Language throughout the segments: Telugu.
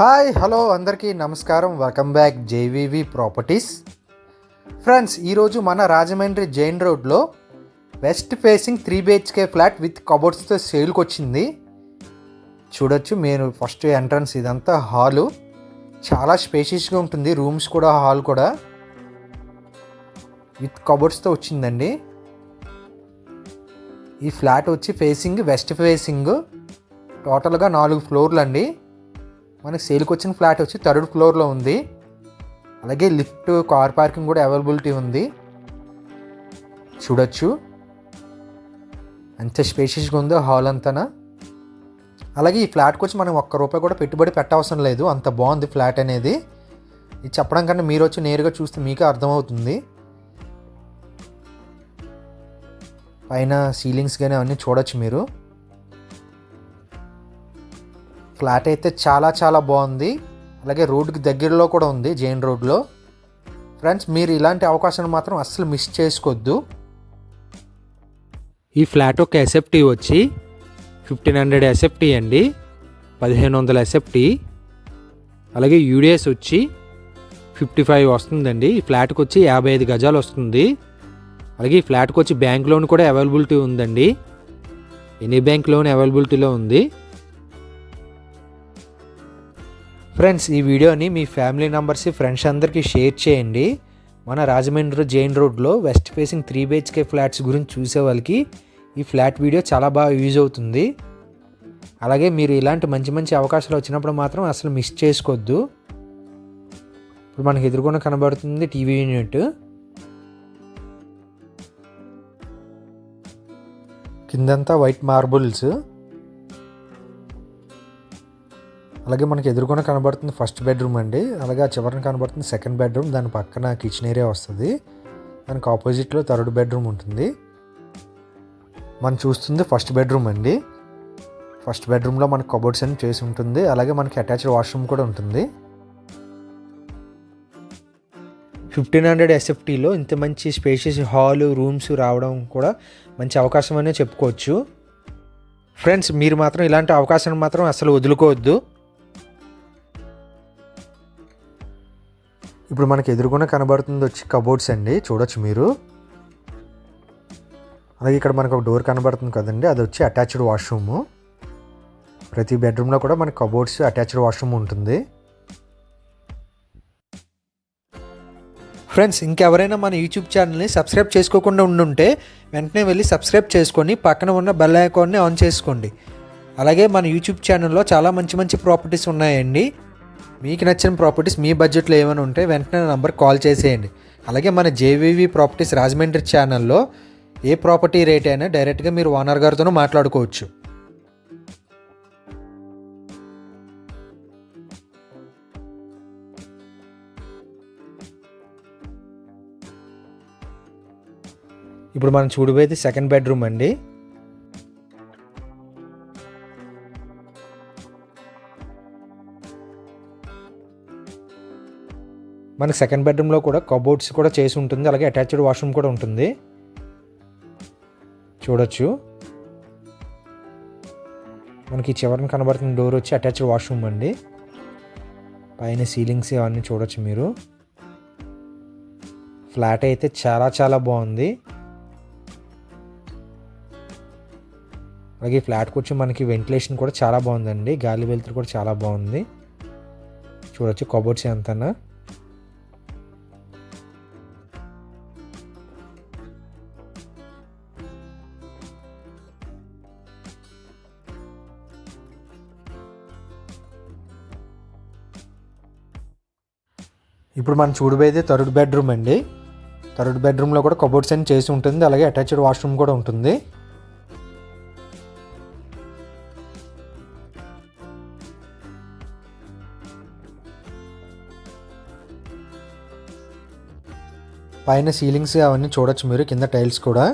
హాయ్ హలో అందరికీ నమస్కారం. Welcome back JVV properties. Friends ఈరోజు మన రాజమండ్రి జైన్ రోడ్లో west facing three BHK flat with కబోర్డ్స్తో సేల్కి వచ్చింది చూడొచ్చు మీరు ఫస్ట్ ఎంట్రన్స్ ఇదంతా హాలు. చాలా స్పేషియస్గా ఉంటుంది రూమ్స్ కూడా హాల్ కూడా. విత్ కబోర్డ్స్తో వచ్చిందండి. ఈ ఫ్లాట్ వచ్చి ఫేసింగ్ వెస్ట్ ఫేసింగ్. టోటల్గా నాలుగు ఫ్లోర్లు అండి మనకి సేల్కి వచ్చిన ఫ్లాట్ వచ్చి థర్డ్ ఫ్లోర్లో ఉంది. అలాగే లిఫ్ట్ కార్ పార్కింగ్ కూడా అవైలబిలిటీ ఉంది. చూడొచ్చు. ఎంత స్పేషియస్గా ఉందో హాల్ అంతనా? అలాగే ఈ ఫ్లాట్కి వచ్చి మనం ఒక్క రూపాయి కూడా పెట్టుబడి పెట్టవసరం లేదు. అంత బాగుంది ఫ్లాట్ అనేది. ఇది చెప్పడం కన్నా మీరు వచ్చి నేరుగా చూస్తే మీకే అర్థమవుతుంది. పైన సీలింగ్స్ కానీ అవన్నీ చూడొచ్చు మీరు. ఫ్లాట్ అయితే చాలా చాలా బాగుంది. అలాగే రోడ్కి దగ్గరలో కూడా ఉంది జైన్ రోడ్లో ఫ్రెండ్స్ మీరు ఇలాంటి అవకాశాన్ని మాత్రం అస్సలు మిస్ చేసుకోవద్దు. ఈ ఫ్లాట్ ఒక ఎస్ఎఫ్టీ వచ్చి ఫిఫ్టీన్ హండ్రెడ్ ఎస్ఎఫ్టీ అండి. పదిహేను వందల ఎస్ఎఫ్టీ అలాగే యూడిఎస్ వచ్చి ఫిఫ్టీ ఫైవ్ వస్తుందండి. ఈ ఫ్లాట్కి వచ్చి యాభై ఐదు గజాలు వస్తుంది. అలాగే ఈ ఫ్లాట్కి వచ్చి బ్యాంక్ లోన్ కూడా అవైలబిలిటీ ఉందండి. ఎనీ బ్యాంక్ లోన్ అవైలబిలిటీలో ఉంది. ఫ్రెండ్స్ ఈ వీడియోని మీ ఫ్యామిలీ మెంబర్స్ ఫ్రెండ్స్ అందరికీ షేర్ చేయండి. మన రాజమండ్రి జైన్ రోడ్లో west facing three BHK flats గురించి చూసే వాళ్ళకి ఈ ఫ్లాట్ వీడియో చాలా బాగా యూజ్ అవుతుంది. అలాగే మీరు ఇలాంటి మంచి మంచి అవకాశాలు వచ్చినప్పుడు మాత్రం అసలు మిస్ చేసుకోవద్దు. ఇప్పుడు మనకి ఎదురుకుండా కనబడుతుంది టీవీ యూనిట్. కిందంతా వైట్ మార్బుల్స్. అలాగే మనకి ఎదురుకొని కనబడుతుంది ఫస్ట్ బెడ్రూమ్ అండి. అలాగే ఆ చివరన కనబడుతుంది సెకండ్ బెడ్రూమ్. దాని పక్కన కిచెన్ ఏరియా వస్తుంది. దానికి ఆపోజిట్లో థర్డ్ బెడ్రూమ్ ఉంటుంది. మనం చూస్తుంది ఫస్ట్ బెడ్రూమ్ అండి. ఫస్ట్ బెడ్రూమ్లో మనకి కబోర్డ్స్ అని చేసి ఉంటుంది. అలాగే మనకి అటాచ్డ్ వాష్రూమ్ కూడా ఉంటుంది. ఫిఫ్టీన్ హండ్రెడ్ ఎస్ఎఫ్టీలో ఇంత మంచి స్పేషియస్ హాలు రూమ్స్ రావడం కూడా మంచి అవకాశం అనే చెప్పుకోవచ్చు. ఫ్రెండ్స్ మీరు మాత్రం ఇలాంటి అవకాశాన్ని మాత్రం అసలు వదులుకోవద్దు. ఇప్పుడు మనకి ఎదురుగున కనబడుతుంది వచ్చి కబోర్డ్స్ అండి. చూడొచ్చు మీరు. అలాగే ఇక్కడ మనకు ఒక డోర్ కనబడుతుంది కదండి. అది వచ్చి అటాచ్డ్ వాష్రూమ్ ప్రతి బెడ్రూమ్లో కూడా మనకి కబోర్డ్స్ అటాచ్డ్ వాష్రూమ్ ఉంటుంది. ఫ్రెండ్స్ ఇంకెవరైనా మన యూట్యూబ్ ఛానల్ని సబ్స్క్రైబ్ చేసుకోకుండా ఉండుంటే వెంటనే వెళ్ళి సబ్స్క్రైబ్ చేసుకొని పక్కన ఉన్న బెల్ ఐకాన్ని ఆన్ చేసుకోండి. అలాగే మన యూట్యూబ్ ఛానల్లో చాలా మంచి మంచి ప్రాపర్టీస్ ఉన్నాయండి. మీకు నచ్చిన ప్రాపర్టీస్ మీ బడ్జెట్లో ఏమైనా ఉంటే వెంటనే నంబర్ కాల్ చేసేయండి. అలాగే మన జేవీవి ప్రాపర్టీస్ రాజమండ్రి ఛానల్లో ఏ ప్రాపర్టీ రేట్ అయినా డైరెక్ట్గా మీరు ఓనర్ గారితోనూ మాట్లాడుకోవచ్చు. ఇప్పుడు మనం చూడబోయేది సెకండ్ బెడ్రూమ్ అండి. మనకి సెకండ్ బెడ్రూమ్లో కూడా కబోర్డ్స్ కూడా చేసి ఉంటుంది. అలాగే అటాచ్డ్ వాష్రూమ్ కూడా ఉంటుంది. చూడొచ్చు. మనకి చివరిన కనబడుతున్న డోర్ వచ్చి అటాచ్డ్ వాష్రూమ్ అండి. పైన సీలింగ్స్ అవన్నీ చూడొచ్చు మీరు. ఫ్లాట్ అయితే చాలా చాలా బాగుంది. అలాగే ఫ్లాట్కి వచ్చి మనకి వెంటిలేషన్ కూడా చాలా బాగుందండి. గాలి వెలుతురు కూడా చాలా బాగుంది. చూడొచ్చు కబోర్డ్స్ ఎంతనా. ఇప్పుడు మనం చూడబోయేది థర్డ్ బెడ్రూమ్ అండి. థర్డ్ బెడ్రూమ్లో కూడా కబోర్డ్స్ అని చేసి ఉంటుంది. అలాగే అటాచ్డ్ వాష్రూమ్ కూడా ఉంటుంది. పైన సీలింగ్స్ అవన్నీ చూడొచ్చు మీరు కింద టైల్స్ కూడా.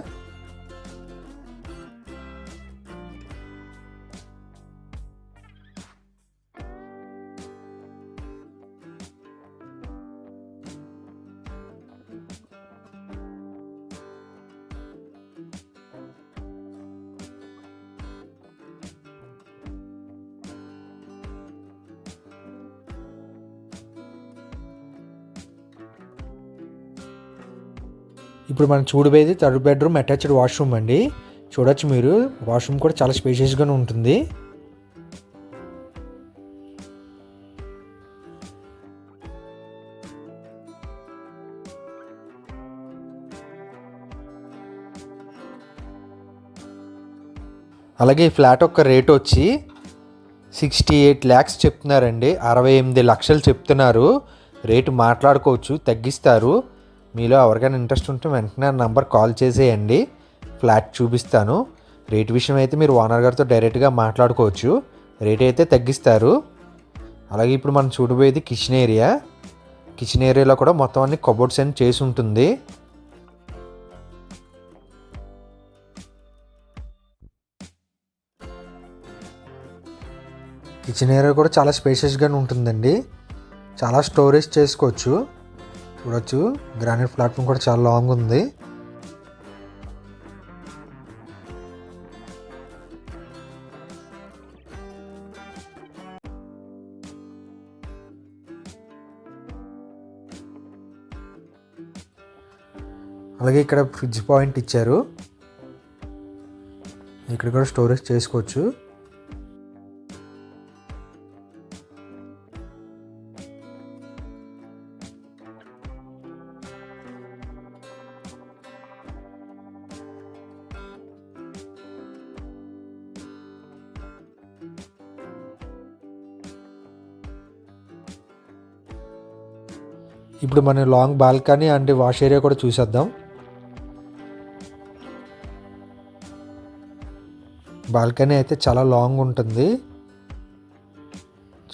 ఇప్పుడు మనం చూడబోయేది థర్డ్ బెడ్రూమ్ అటాచ్డ్ వాష్రూమ్ అండి. చూడొచ్చు మీరు. వాష్రూమ్ కూడా చాలా స్పేషియస్గానే ఉంటుంది. అలాగే ఈ ఫ్లాట్ యొక్క రేట్ వచ్చి సిక్స్టీ ఎయిట్ ల్యాక్స్ చెప్తున్నారండి. అరవై ఎనిమిది లక్షలు చెప్తున్నారు. రేటు మాట్లాడుకోవచ్చు తగ్గిస్తారు. మీలో ఎవరికైనా ఇంట్రెస్ట్ ఉంటే వెంటనే నంబర్ కాల్ చేసేయండి. ఫ్లాట్ చూపిస్తాను. రేట్ విషయం అయితే మీరు ఓనర్ గారితో డైరెక్ట్గా మాట్లాడుకోవచ్చు. రేట్ అయితే తగ్గిస్తారు. అలాగే ఇప్పుడు మనం చూడబోయేది కిచెన్ ఏరియా కిచెన్ ఏరియాలో కూడా మొత్తం అన్ని కబోర్డ్స్ అని చేసి ఉంటుంది. కిచెన్ ఏరియా కూడా చాలా స్పేషియస్గానే ఉంటుందండి. చాలా స్టోరేజ్ చేసుకోవచ్చు. చూడొచ్చు. గ్రానైట్ ప్లాట్ఫామ్ కూడా చాలా లాంగ్ ఉంది. అలాగే ఇక్కడ ఫ్రిడ్జ్ పాయింట్ ఇచ్చారు. ఇక్కడ కూడా స్టోరేజ్ చేసుకోవచ్చు. ఇప్పుడు మనం long balcony and wash area కూడా చూసేద్దాం. బాల్కనీ అయితే చాలా లాంగ్ ఉంటుంది.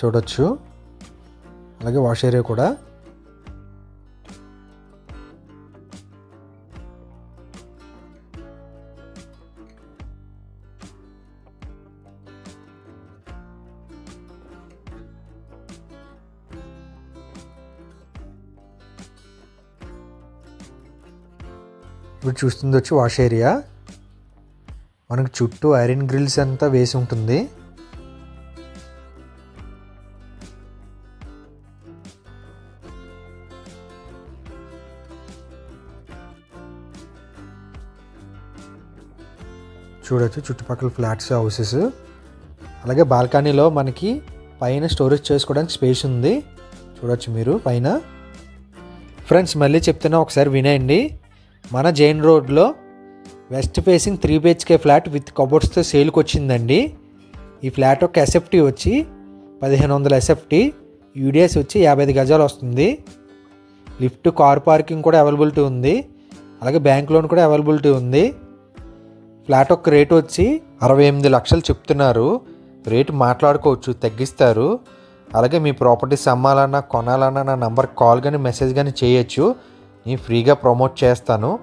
చూడొచ్చు. అలాగే వాష్ ఏరియా కూడా. ఇప్పుడు చూస్తుంది వచ్చి వాష్ ఏరియా. మనకు చుట్టూ ఐరన్ గ్రిల్స్ అంతా వేసి ఉంటుంది. చూడొచ్చు చుట్టుపక్కల ఫ్లాట్స్ హౌసెస్. అలాగే బాల్కనీలో మనకి పైన స్టోరేజ్ చేసుకోవడానికి స్పేస్ ఉంది. చూడొచ్చు మీరు పైన. ఫ్రెండ్స్ మళ్ళీ చెప్తున్నా ఒకసారి వినేయండి మన జైన్ రోడ్లో west facing three BHK flat with కబోర్డ్స్తో సేల్కి వచ్చిందండి. ఈ ఫ్లాట్ యొక్క ఎస్ఎఫ్టీ వచ్చి పదిహేను వందల ఎస్ఎఫ్టీ యూడిఎస్ వచ్చి యాభై ఐదు గజాలు వస్తుంది. లిఫ్ట్ కార్ పార్కింగ్ కూడా అవైలబిలిటీ ఉంది. అలాగే బ్యాంక్ లోన్ కూడా అవైలబిలిటీ ఉంది. ఫ్లాట్ యొక్క రేటు వచ్చి అరవై ఎనిమిది లక్షలు చెప్తున్నారు. రేటు మాట్లాడుకోవచ్చు తగ్గిస్తారు. అలాగే మీ ప్రాపర్టీస్ అమ్మాలన్నా కొనాలన్నా నా నంబర్కి కాల్ కానీ మెసేజ్ కానీ చేయొచ్చు. నేను ఫ్రీగా ప్రమోట్ చేస్తాను.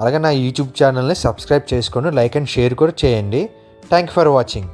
అలాగే నా యూట్యూబ్ ఛానల్ని సబ్స్క్రైబ్ చేసుకొని లైక్ అండ్ షేర్ కూడా చేయండి. Thank for watching